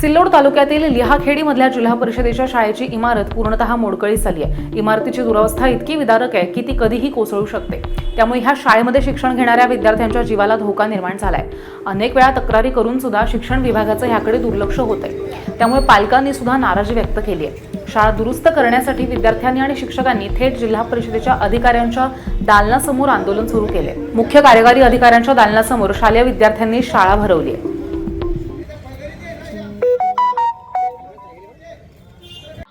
सिल्लोड तालुक्यातील लिहाखेडी मधल्या जिल्हा परिषदेच्या शाळेची इमारत पूर्णतः मोडकळीस झाली आहे. इमारतीची दुरावस्था इतकी विदारक आहे की ती कधीही कोसळू शकते. त्यामुळे ह्या शाळेमध्ये शिक्षण घेणाऱ्या विद्यार्थ्यांच्या जीवाला धोका निर्माण झालाय. अनेक वेळा तक्रारी करून सुद्धा शिक्षण विभागाचं ह्याकडे दुर्लक्ष होत आहे. त्यामुळे पालकांनी सुद्धा नाराजी व्यक्त केली आहे. शाळा दुरुस्त करण्यासाठी विद्यार्थ्यांनी आणि शिक्षकांनी थेट जिल्हा परिषदेच्या अधिकाऱ्यांच्या दालनासमोर आंदोलन सुरू केले मुख्य कार्यकारी अधिकाऱ्यांच्या दालनासमोर शालेय विद्यार्थ्यांनी शाळा भरवली आहे.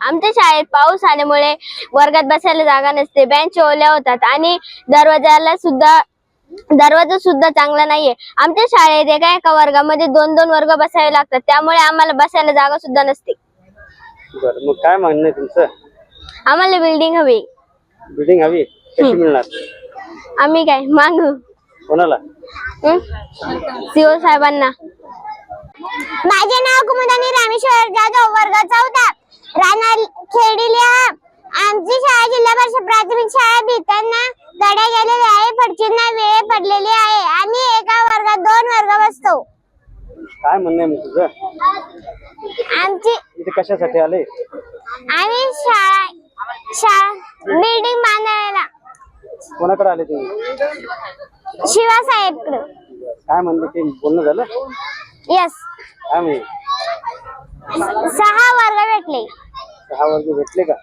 आमच्या शाळेत पाऊस आल्यामुळे वर्गात बसायला जागा नसते. बेंच ओल्या होतात आणि दरवाजाला सुद्धा दरवाजा सुद्धा चांगला नाहीये. आमच्या शाळेत एका एका वर्गामध्ये दोन दोन वर्ग बसावे लागतात. त्यामुळे आम्हाला बसायला जागा सुद्धा नसते. बरं मग काय म्हणणं आहे तुमचं? आम्हाला बिल्डिंग हवी. बिल्डिंग हवी? कशी मिळणार? आम्ही काय? मागू. कोणाला? सीओ साहेबांना. माझे नाव कुमुदानी रामेश्वर जाधव वर्ग चौथा खेडील्या आमची शाळा जिल्हा परिषद प्राथमिक शाळा भीतांना गड्या गेलेले आहे. फडचींना वेळ पडलेली आहे. आम्ही एका वर्गात दोन वर्ग बसतो. काय म्हणणं आहे मग तुझं? आमची इथे कशासाठी आले? आम्ही शाळा शाळा बिल्डिंग बांधायला. कोणाकडे आले तुम्ही? शिवासाहेबकडे. काय म्हणले ते? बोलणं झालं? यस काय सहा वर्ग भेटले. दहा वर्ग भेटले का?